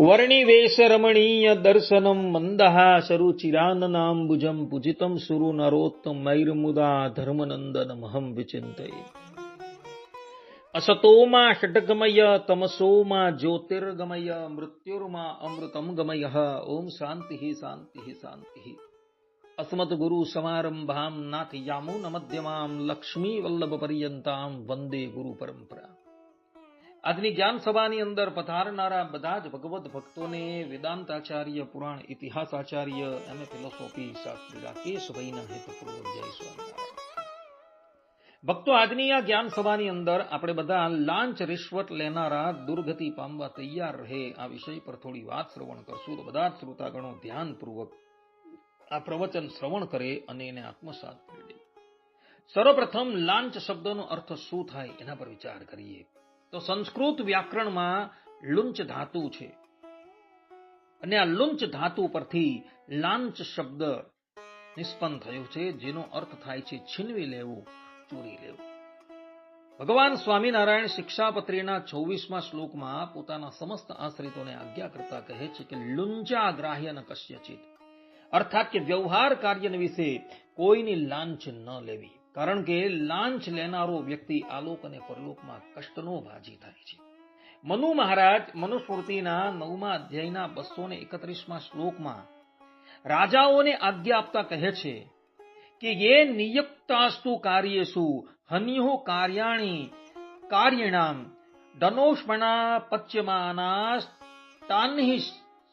वर्णिवेशरमणीय दर्शनम् मन्दहा शरुचिराननाम्बुजम् पुजितम् सुरुनरोत्तमैर्मुदा धर्मनन्दनमहम् विचिन्त्य। असतो मा षट्गमय तमसो मा ज्योतिर्गमय मृत्युर्मा अमृतम् गमयः। ॐ शान्तिः शान्तिः शान्तिः। अस्मत् नाथयामो नाथ यामून मध्यमाम् लक्ष्मीवल्लभपर्यन्ताम् वन्दे गुरुपरम्परा। આજની જ્ઞાન સભાની અંદર પધારનારા બધા જ ભગવત ભક્તોને વેદાંતાચાર્ય, પુરાણ ઇતિહાસાચાર્ય અને ફિલોસોફી શાસ્ત્રી રાકેશભાઈના હેતુપૂર્વક જય સ્વામિનારાયણ. ભક્તો, આજની આ જ્ઞાન સભાની અંદર આપણે બધા લાંચ રિશ્વત લેનારા દુર્ગતિ પામવા તૈયાર રહે આ વિષય પર થોડી વાત શ્રવણ કરશું. તો બધા જ શ્રોતાગણો ધ્યાનપૂર્વક આ પ્રવચન શ્રવણ કરે અને એને આત્મસાત કરી લે. સર્વપ્રથમ લાંચ શબ્દનો અર્થ શું થાય એના પર વિચાર કરીએ. તો સંસ્કૃત વ્યાકરણમાં લુંચ ધાતુ છે. અને આ લુંચ ધાતુ પરથી લાંચ શબ્દ નિષ્પન્ન થયો છે, જેનો અર્થ થાય છે છીનવી લેવું, ચોરી લેવું. ભગવાન સ્વામિનારાયણ શિક્ષાપત્રીના છવ્વીસમાં શ્લોકમાં પોતાના સમસ્ત આશ્રિતોને આજ્ઞા કરતા કહે છે કે લુંચા ગ્રાહ્ય ન કશ્યચિત. અર્થાત કે વ્યવહાર કાર્ય વિશે કોઈની લાંચ ન લેવી. કારણ કે લાંચ લેનારો વ્યક્તિ આલોક અને પરલોકમાં કષ્ટનો ભાજી થાય છે. મનુ મહારાજ મનુસ્મૃતિના નવમા અધ્યાયના બસો ને એકત્રીસમાં શ્લોકમાં રાજાઓને આજ્ઞા આપતા કહે છે કે યે નિયુક્તાસ્તુ કાર્યેશુ હન્યો કાર્યાણી કાર્યણામ ધનોષ્મણા પચ્યમાના તાન્હિ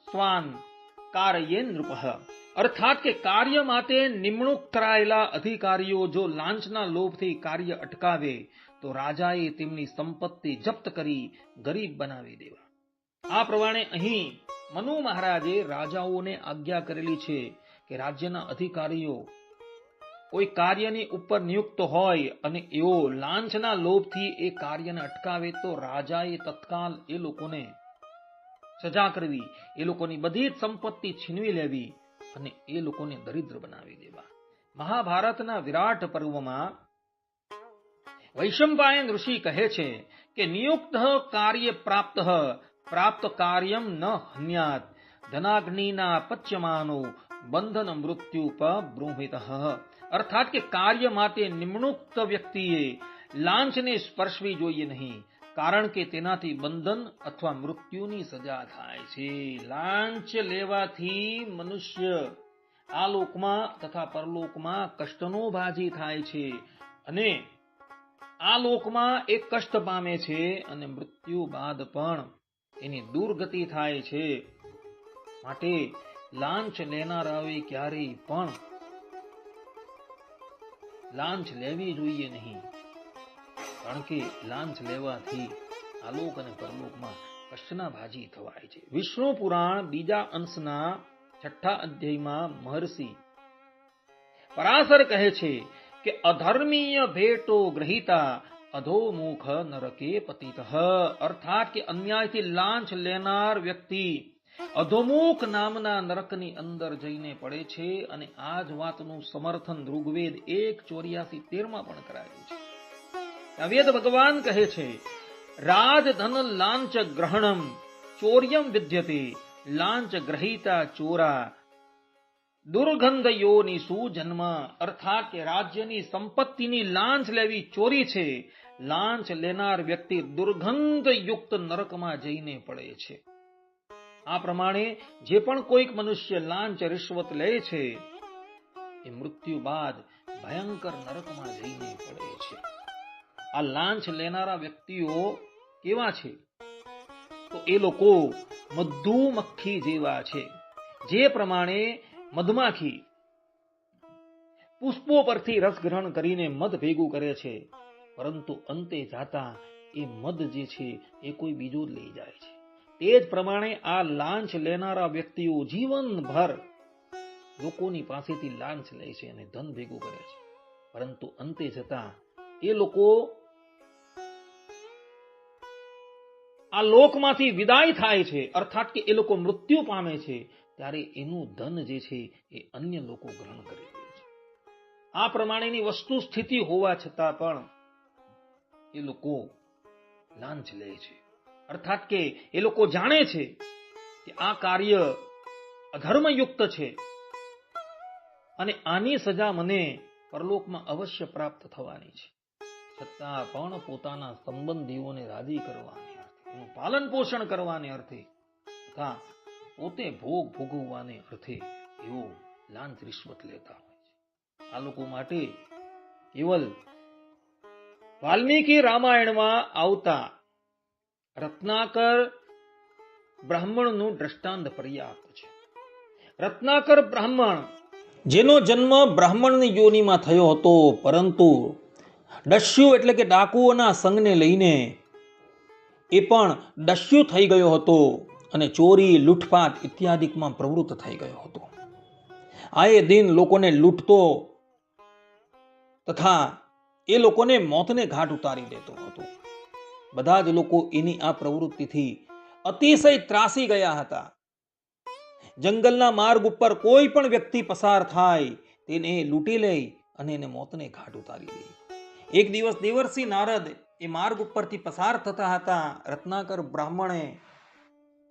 સ્વાન કારયે નૃપ। અર્થાત કે કાર્ય માટે નિમણૂક કરાયેલા અધિકારીઓ જો લાંચના લોભથી કાર્ય અટકાવે, તો રાજાએ તેમની સંપત્તિ જપ્ત કરી ગરીબ બનાવી દેવા. આ પ્રમાણે અહીં મનુ મહારાજે રાજાઓને આજ્ઞા કરેલી છે કે રાજ્યના અધિકારીઓ કોઈ કાર્યની ઉપર નિયુક્ત હોય અને એઓ લાંચના લોભથી એ કાર્યને અટકાવે, તો રાજાએ તત્કાલ એ લોકોને સજા કરવી, એ લોકોની બધી જ સંપત્તિ છીનવી લેવી અને એ લોકોને દરિદ્ર બનાવી દેવા. મહાભારતના વિરાટ પર્વમાં વૈશંપાયન ઋષિ કહે છે કે નિયુક્ત કાર્ય પ્રાપ્ત પ્રાપ્ત કાર્યમ ન હન્યાત. ધનાગ્નિના પચ્યમાનો બંધન મૃત્યુ બ્રૂહિત અર્થાત કે કાર્ય માટે નિમણુક્ત વ્યક્તિએ લાંચને સ્પર્શવી જોઈએ નહીં. કારણ કે તેનાથી બંધન અથવા મૃત્યુની સજા થાય છે. લાંચ લેવાથી મનુષ્ય આ લોકમાં તથા પરલોકમાં કષ્ટનો ભાજી થાય છે અને આ લોકમાં એક કષ્ટ પામે છે અને મૃત્યુ બાદ પણ એની દુર્ગતિ થાય છે. માટે લાંચ લેનારાઓએ ક્યારેય પણ લાંચ લેવી જોઈએ નહીં. કારણ કે લાંચ લેવાથી આલોક અને પરલોકમાં કષ્ટના ભાજી થવાય છે. વિષ્ણુ પુરાણ બીજા અંશના છઠ્ઠા અધ્યાયમાં મહર્ષિ પરાશર કહે છે કે, અધર્મીય ભેટો ગ્રહિતા અધોમુખ નરકે પતિત. અર્થાત કે, અન્યાયથી લાંચ લેનાર વ્યક્તિ અધોમુખ નામના નરકની અંદર જઈને પડે છે અને આ જ વાતનું સમર્થન ઋગ્વેદ એક ચોર્યાસી તેરમાં પણ કરાયું છે. વેદ ભગવાન કહે છે, રાજધન લાંચ ગ્રહણમ, ચોર્યમ વિદ્યતે, લાંચ ગ્રહિતા ચોરા દુર્ગંધ યોની સુજન્મ, અર્થાત કે રાજ્યની સંપત્તિની લાંચ લેવી ચોરી છે, લાંચ લેનાર વ્યક્તિ દુર્ગંધ યુક્ત નરકમાં જઈને પડે છે. આ પ્રમાણે જે પણ કોઈક મનુષ્ય લાંચ રિશ્વત લે છે, એ મૃત્યુ બાદ ભયંકર નરકમાં જઈને પડે છે. આ લાંચ લેનારા વ્યક્તિઓ કેવા છે? તો એ લોકો મધુમક્ખી જેવા છે. જે પ્રમાણે મધમાખી પુષ્પો પરથી રસ ગ્રહણ કરીને મધ ભેગું કરે છે. પરંતુ અંતે જાતા એ મધ જે છે એ કોઈ બીજો લઈ જાય છે. તે જ પ્રમાણે આ લાંચ લેનારા વ્યક્તિઓ જીવનભર લોકોની પાસેથી લાંચ લે છે અને ધન ભેગું કરે છે. પરંતુ અંતે જતા એ લોકો આ લોકમાંથી વિદાય થાય છે, અર્થાત કે એ લોકો મૃત્યુ પામે છે, ત્યારે એનું ધન જે છે એ અન્ય લોકો ગ્રહણ કરી છે. આ પ્રમાણેની વસ્તુ સ્થિતિ હોવા છતાં પણ એ લોકો લાંચ લે છે. અર્થાત કે એ લોકો જાણે છે કે આ કાર્ય અધર્મયુક્ત છે અને આની સજા મને પરલોકમાં અવશ્ય પ્રાપ્ત થવાની છે. છતાં પણ પોતાના સંબંધીઓને રાજી કરવાને પાલન પોષણ કરવાને અર્થે. તથા પોતે ભોગ ભોગવવાને અર્થે એવો લાંચ રિશ્વત લેતા હોય છે. આ લોકો માટે કેવલ વાલ્મીકી રામાયણમાં આવતા રત્નાકર બ્રાહ્મણનું દ્રષ્ટાંત પર્યાપ્ત છે. રત્નાકર બ્રાહ્મણ જેનો જન્મ બ્રાહ્મણની યોનિમાં થયો હતો, પરંતુ દસ્યુ એટલે કે ડાકુઓના સંઘને લઈને એ પણ દસ્યુ થઈ ગયો હતો અને ચોરી, લૂંટફાટ ઇત્યાદિકમાં પ્રવૃત્ત થઈ ગયો હતો. આ એ દિન લોકોને લૂંટતો તથા એ લોકોને મોતને ઘાટ ઉતારી દેતો હતો. બધા જ લોકો એની આ પ્રવૃત્તિથી અતિશય ત્રાસી ગયા હતા. જંગલના માર્ગ ઉપર કોઈ પણ વ્યક્તિ પસાર થાય તેને લૂંટી લઈ અને એને મોતને ઘાટ ઉતારી દે. એક દિવસ દેવરસિંહ નારદ એ માર્ગ ઉપરથી પસાર થતા હતા રત્નાકર બ્રાહ્મણે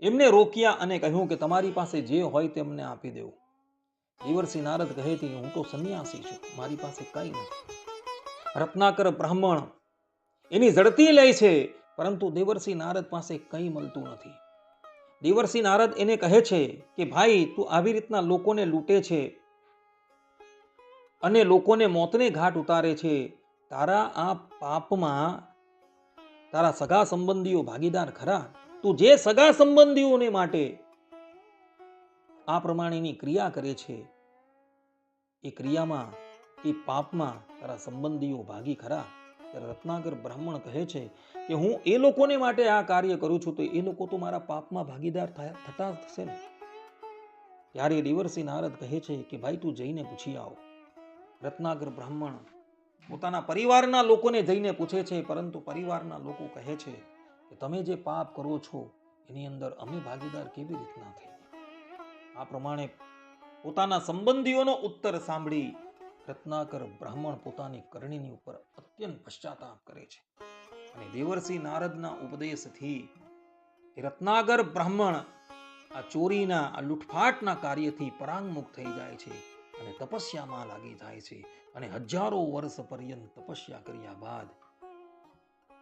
એમને રોક્યા અને કહ્યું કે તમારી પાસે જે હોય તેમને આપી દેવું. દેવરસિંહ નારદ કહે છે, હું તો સંન્યાસી છું, મારી પાસે કંઈ નથી. રત્નાકર બ્રાહ્મણ એની ઝડતી લે છે, પરંતુ દેવર્ષિ નારદ પાસે કંઈ મળતું નથી. દેવર્ષિ નારદ એને કહે છે કે, ભાઈ, તું આવી રીતના લોકોને લૂંટે છે અને લોકોને મોતને ઘાટ ઉતારે છે. તારા આ પાપમાં તારા સગા સંબંધીઓ ભાગીદાર ખરા? તું જે સગા સંબંધીઓને માટે આ પ્રમાણેની ક્રિયા કરે છે, એ ક્રિયામાં, એ પાપમાં તારા સંબંધીઓ ભાગી ખરા? ત્યારે રત્નાકર બ્રાહ્મણ કહે છે કે હું એ લોકોને માટે આ કાર્ય કરું છું, તો એ લોકો તો મારા પાપમાં ભાગીદાર થતા થશે ને? ત્યારે દેવરસિંહ નારદ કહે છે કે, ભાઈ, તું જઈને પૂછી આવ. રત્નાકર બ્રાહ્મણ પોતાના પરિવારના લોકોને જઈને પૂછે છે, પરંતુ પરિવારના લોકો કહે છે કે તમે જે પાપ કરો છો, એની અંદર અમે ભાગીદાર કેવી રીતના થઈ આ પ્રમાણે પોતાના સંબંધીઓનો ઉત્તર સાંભળી રત્નાકર બ્રાહ્મણ પોતાની કરણીની ઉપર અત્યંત પશ્ચાતાપ કરે છે. અને દેવર્ષિ નારદના ઉપદેશથી રત્નાગર બ્રાહ્મણ આ ચોરીના, આ લૂંટફાટના કાર્યથી પરાંગમુખ થઈ જાય છે અને તપસ્યામાં લાગી જાય છે. અને હજારો વર્ષ પર્યંત તપસ્યા કર્યા બાદ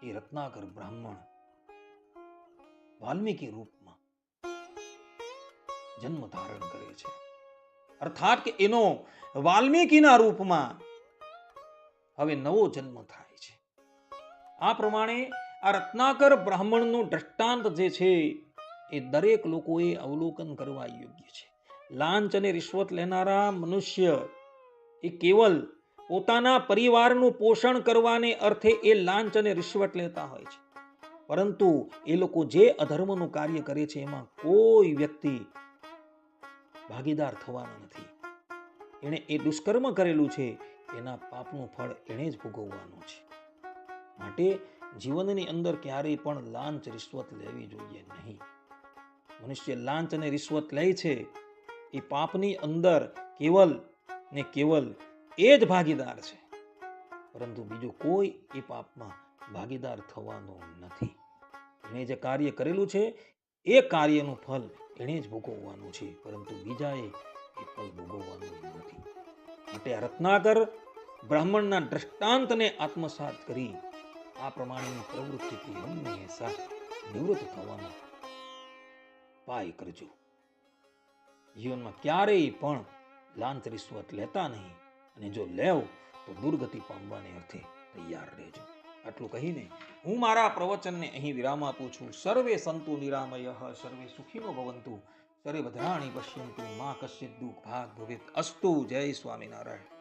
એ રત્નાકર બ્રાહ્મણ વાલ્મીકી રૂપમાં જન્મ ધારણ કરે છે. અર્થાત કે એનો વાલ્મીકીના રૂપમાં હવે નવો જન્મ થાય છે. આ પ્રમાણે આ રત્નાકર બ્રાહ્મણનું દ્રષ્ટાંત જે છે એ દરેક લોકોએ અવલોકન કરવા યોગ્ય છે. લાંચ અને રિશ્વત લેનારા મનુષ્ય એ કેવલ પોતાના પરિવારનું પોષણ કરવાને અર્થે એ લાંચ અને રિશ્વત લેતા હોય છે. પરંતુ એ લોકો જે અધર્મનું કાર્ય કરે છે, એમાં કોઈ વ્યક્તિ ભાગીદાર થવાનો નથી. એણે એ દુષ્કર્મ કરેલું છે, એના પાપનું ફળ એણે જ ભોગવવાનું છે. માટે જીવનની અંદર ક્યારેય પણ લાંચ, રિશ્વત લેવી જોઈએ નહીં. મનુષ્ય લાંચ અને રિશ્વત લે છે, એ પાપની અંદર કેવલ ને કેવલ એ જ ભાગીદાર છે. પરંતુ બીજું કોઈ એ પાપમાં ભાગીદાર થવાનો નથી. એણે જે કાર્ય કરેલું છે, એ કાર્યનું ફલ એણે જ ભોગવવાનું છે, પરંતુ બીજાએ એ ફલ ભોગવવાનું નથી. માટે આ રત્નાકર બ્રાહ્મણના દ્રષ્ટાંતને આત્મસાત કરી આ પ્રમાણેની પ્રવૃત્તિથી હંમેશા નિવૃત્ત થવાનો પાય કરજો. જીવનમાં ક્યારેય પણ લાંચ રિશ્વત લેતા નહીં. અને જો લેવ, તો દુર્ગતિ પામવાને અર્થે તૈયાર રહેજો. આટલું કહીને હું મારા પ્રવચનને અહીં વિરામ આપું છું. સર્વે સંતુ નિરામય, સર્વે સુખીનો ભવંતુ. સર્વે ભદ્રાણી પશ્યંતુ, મા કશ્ચિત દુઃખ ભાગ ભવિત અસ્તુ. જય સ્વામિનારાયણ.